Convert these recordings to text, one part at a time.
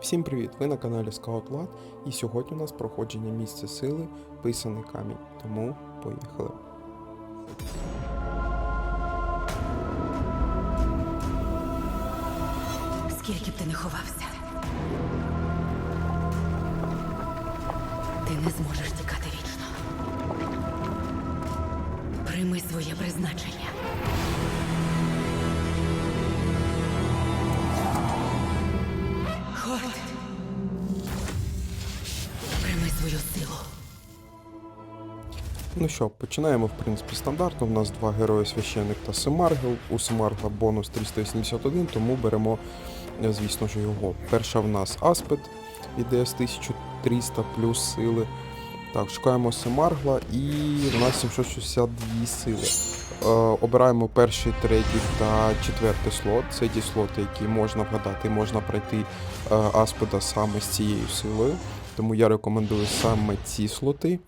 Всім привіт! Ви на каналі ScoutLad, і сьогодні у нас проходження місця сили Писаний камінь. Тому поїхали. Скільки б ти не ховався, ти не зможеш тікати вічно. Прийми своє призначення. Свою силу. Ну що, починаємо в принципі стандартно. У нас два герої священник та Семаргел. У Семаргла бонус 381, тому беремо, е, звісно ж, його. Перша в нас Аспет іде з 1300 плюс сили. Так, шукаємо Семаргла і в нас 762 сили. Е, обираємо перший, третій та четвертий слот. Це ті слоти, які можна вгадати, можна пройти е, Аспеда саме з цією силою. Тому я рекомендую саме ці слоти.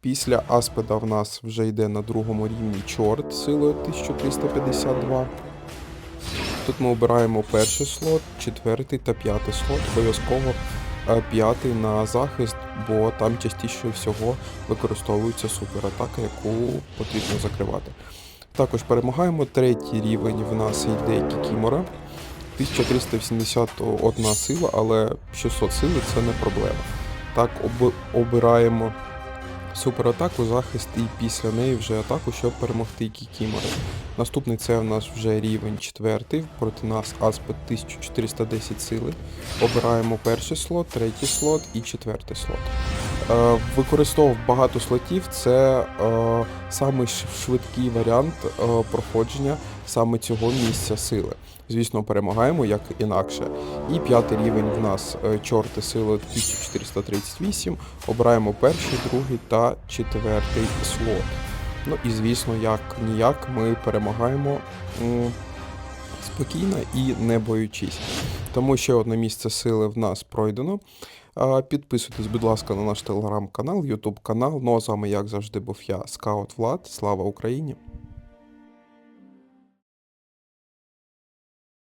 Після Аспеда в нас вже йде на другому рівні чорт силою 1352. Тут ми обираємо перший слот, четвертий та п'ятий слот. Обов'язково е, п'ятий на захист, бо там частіше всього використовується суператака, яку потрібно закривати. Також перемагаємо третій рівень. В нас йде Кікімора. 1381 сила, але 600 сили це не проблема. Так, об- обираємо суператаку, захист і після неї вже атаку, щоб перемогти Кікімори. Наступний це в нас вже рівень 4, проти нас Аспект 1410 сили. Обираємо перший слот, третій слот і четвертий слот. Е, використовував багато слотів, це е, самий швидкий варіант е, проходження саме цього місця сили. Звісно, перемагаємо як інакше. І п'ятий рівень в нас е, чорти сили 1438. Обираємо перший, другий та четвертий слот. Ну і звісно, як ніяк ми перемагаємо м, спокійно і не боючись. Тому ще одне місце сили в нас пройдено. Підписуйтесь, будь ласка, на наш телеграм-канал, ютуб канал. Ну а з вами, як завжди, був я, Скаут Влад. Слава Україні!